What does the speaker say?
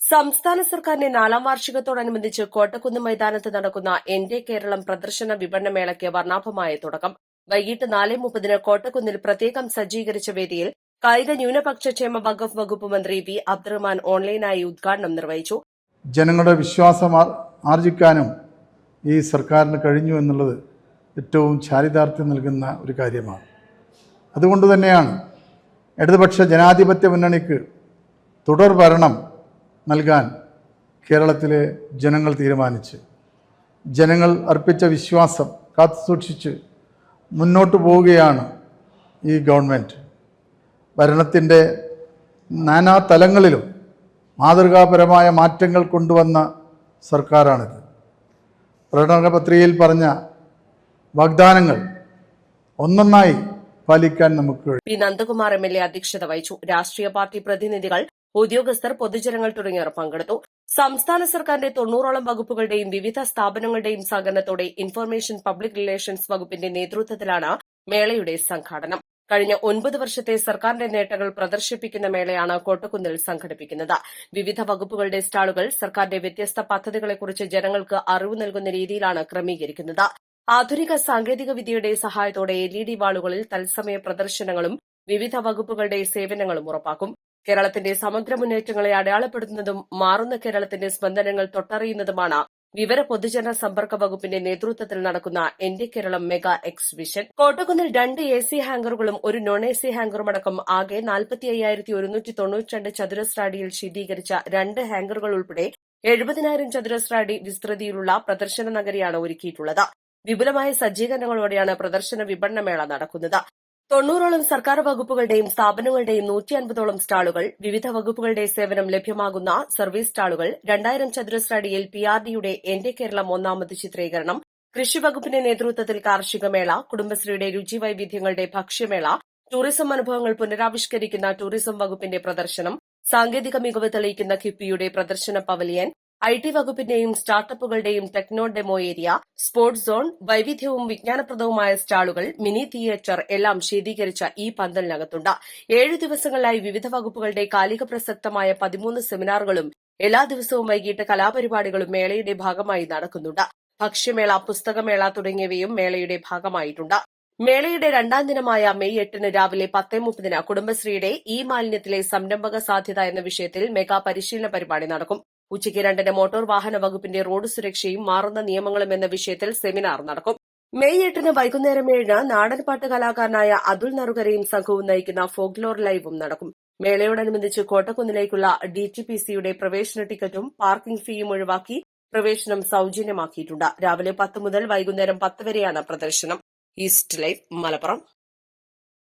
സംസ്ഥാന സർക്കാരിന്റെ നാലാം വാർഷികത്തോടനുബന്ധിച്ച് കോട്ടക്കുന്ന് മൈതാനത്ത് നടക്കുന്ന എന്റെ കേരളം പ്രദർശന വിപണന മേളയ്ക്ക് വർണാഭമായ തുടക്കം. വൈകിട്ട് നാല് മുപ്പതിന് കോട്ടക്കുന്നിൽ പ്രത്യേകം സജ്ജീകരിച്ച വേദിയിൽ കായിക ന്യൂനപക്ഷ ക്ഷേമ വകുപ്പ് വകുപ്പ് മന്ത്രി വി അബ്ദുറഹ്മാൻ ഓൺലൈനായി ഉദ്ഘാടനം നിർവഹിച്ചു. ജനങ്ങളുടെ വിശ്വാസം ആർജിക്കാനും ഈ സർക്കാരിന് കഴിഞ്ഞു എന്നുള്ളത് ഏറ്റവും ചാരിതാർത്ഥ്യം നൽകുന്ന ഒരു കാര്യമാണ്. അതുകൊണ്ട് തന്നെയാണ് ഇടതുപക്ഷ ജനാധിപത്യ മുന്നണിക്ക് തുടർ ഭരണം നൽകാൻ കേരളത്തിലെ ജനങ്ങൾ തീരുമാനിച്ച് ജനങ്ങൾ അർപ്പിച്ച വിശ്വാസം കാത്തുസൂക്ഷിച്ച് മുന്നോട്ട് പോവുകയാണ് ഈ ഗവൺമെന്റ് ഭരണത്തിന്റെ നാനാ തലങ്ങളിലും മാതൃകാപരമായ മാറ്റങ്ങൾ കൊണ്ടുവന്ന സർക്കാരാണിത്. പ്രകടന പത്രികയിൽ പറഞ്ഞ വാഗ്ദാനങ്ങൾ ഒന്നൊന്നായി പാലിക്കാൻ നമുക്ക് P. Nandakumar M. L. A അധ്യക്ഷത വഹിച്ചു. രാഷ്ട്രീയ പാർട്ടി പ്രതിനിധികൾ ഉദ്യോഗസ്ഥർ പൊതുജനങ്ങൾ തുടങ്ങിയവർ പങ്കെടുത്തു. സംസ്ഥാന സർക്കാരിന്റെ തൊണ്ണൂറോളം വകുപ്പുകളുടെയും വിവിധ സ്ഥാപനങ്ങളുടെയും സഹകരണത്തോടെ ഇൻഫർമേഷൻ പബ്ലിക് റിലേഷൻസ് വകുപ്പിന്റെ നേതൃത്വത്തിലാണ് മേളയുടെ സംഘാടനം. കഴിഞ്ഞ ഒൻപത് വർഷത്തെ സർക്കാരിന്റെ നേട്ടങ്ങൾ പ്രദർശിപ്പിക്കുന്ന മേളയാണ് കോട്ടക്കുന്നിൽ സംഘടിപ്പിക്കുന്നത്. വിവിധ വകുപ്പുകളുടെ സ്റ്റാളുകൾ സർക്കാരിന്റെ വ്യത്യസ്ത പദ്ധതികളെക്കുറിച്ച് ജനങ്ങൾക്ക് അറിവ് നൽകുന്ന രീതിയിലാണ് ക്രമീകരിക്കുന്നത്. ആധുനിക സാങ്കേതിക വിദ്യയുടെ സഹായത്തോടെ എൽ ഇ ഡി വാളുകളിൽ തത്സമയ പ്രദർശനങ്ങളും വിവിധ വകുപ്പുകളുടെ സേവനങ്ങളും ഉറപ്പാക്കും. കേരളത്തിന്റെ സമഗ്ര മുന്നേറ്റങ്ങളെ അടയാളപ്പെടുത്തുന്നതും മാറുന്ന കേരളത്തിന്റെ സ്പന്ദനങ്ങൾ തൊട്ടറിയുന്നതുമാണ് വിവര പൊതുജന സമ്പർക്ക വകുപ്പിന്റെ നേതൃത്വത്തിൽ നടക്കുന്ന എന്റെ കേരളം മെഗാ എക്സിബിഷൻ കോട്ടക്കുന്നിൽ രണ്ട് എ സി ഹാങ്കറുകളും ഒരു നോൺ എ സി ഹാങ്കറും അടക്കം ആകെ നാൽപ്പത്തി അയ്യായിരത്തി ഒരുന്നൂറ്റി തൊണ്ണൂറ്റിരണ്ട് ചതുരശ്ര അടിയിൽ ശീതീകരിച്ച രണ്ട് ഹാങ്കറുകൾ ഉൾപ്പെടെ എഴുപതിനായിരം ചതുരശ്ര അടി വിസ്തൃതിയിലുള്ള പ്രദർശന നഗരിയാണ് ഒരുക്കിയിട്ടുള്ളത്. വിപുലമായ സജ്ജീകരണങ്ങളോടെയാണ് പ്രദർശന വിപണന മേള നടക്കുന്നത്. തൊണ്ണൂറോളം സർക്കാർ വകുപ്പുകളുടെയും സ്ഥാപനങ്ങളുടെയും നൂറ്റി അൻപതോളം സ്റ്റാളുകൾ വിവിധ വകുപ്പുകളുടെ സേവനം ലഭ്യമാകുന്ന സർവീസ് സ്റ്റാളുകൾ രണ്ടായിരം ചതുരശ്ര അടിയിൽ പി ആർ ഡിയുടെ എന്റെ കേരളം ഒന്നാമത് ചിത്രീകരണം കൃഷി വകുപ്പിന്റെ നേതൃത്വത്തിൽ കാർഷികമേള കുടുംബശ്രീയുടെ രുചി വൈവിധ്യങ്ങളുടെ ഭക്ഷ്യമേള ടൂറിസം അനുഭവങ്ങൾ പുനരാവിഷ്കരിക്കുന്ന ടൂറിസം വകുപ്പിന്റെ പ്രദർശനം സാങ്കേതിക മികവ് തെളിയിക്കുന്ന കിഫ്ബിയുടെ പ്രദർശന പവലിയൻ ഐ ടി വകുപ്പിന്റെയും സ്റ്റാർട്ടപ്പുകളുടെയും techno demo area sports zone വൈവിധ്യവും വിജ്ഞാനപ്രദവുമായ സ്റ്റാളുകൾ മിനി തിയേറ്റർ എല്ലാം ശീതീകരിച്ച ഈ പന്തലിനകത്തുണ്ട്. ഏഴ് ദിവസങ്ങളിലായി വിവിധ വകുപ്പുകളുടെ കാലിക പ്രസക്തമായ പതിമൂന്ന് സെമിനാറുകളും എല്ലാ ദിവസവും വൈകിട്ട് കലാപരിപാടികളും മേളയുടെ ഭാഗമായി നടക്കുന്നുണ്ട്. ഭക്ഷ്യമേള പുസ്തകമേള തുടങ്ങിയവയും മേളയുടെ ഭാഗമായിട്ടുണ്ട്. മേളയുടെ രണ്ടാം ദിനമായ മെയ് എട്ടിന് രാവിലെ പത്തേ മുപ്പതിന് കുടുംബശ്രീയുടെ ഇ മാലിന്യത്തിലെ സംരംഭക സാധ്യത എന്ന വിഷയത്തിൽ മെഗാ പരിശീലന പരിപാടി നടക്കും. ഉച്ചയ്ക്ക് രണ്ടിന് മോട്ടോർ വാഹന വകുപ്പിന്റെ റോഡ് സുരക്ഷയും മാറുന്ന നിയമങ്ങളും എന്ന വിഷയത്തിൽ സെമിനാർ നടക്കും. മെയ് എട്ടിന് വൈകുന്നേരം ഏഴിന് നാടൻപാട്ട് കലാകാരനായ അതുൽ നറുകരയും സംഘവും നയിക്കുന്ന ഫോക്ലോർ ലൈവും നടക്കും. മേളയോടനുബന്ധിച്ച് കോട്ടക്കുന്നിലേക്കുള്ള ഡി ടി പി സിയുടെ പ്രവേശന ടിക്കറ്റും പാർക്കിംഗ് ഫീയും ഒഴിവാക്കി പ്രവേശനം സൌജന്യമാക്കിയിട്ടുണ്ട്. രാവിലെ പത്ത് മുതൽ വൈകുന്നേരം പത്ത് വരെയാണ് പ്രദർശനം. East Life Malappuram.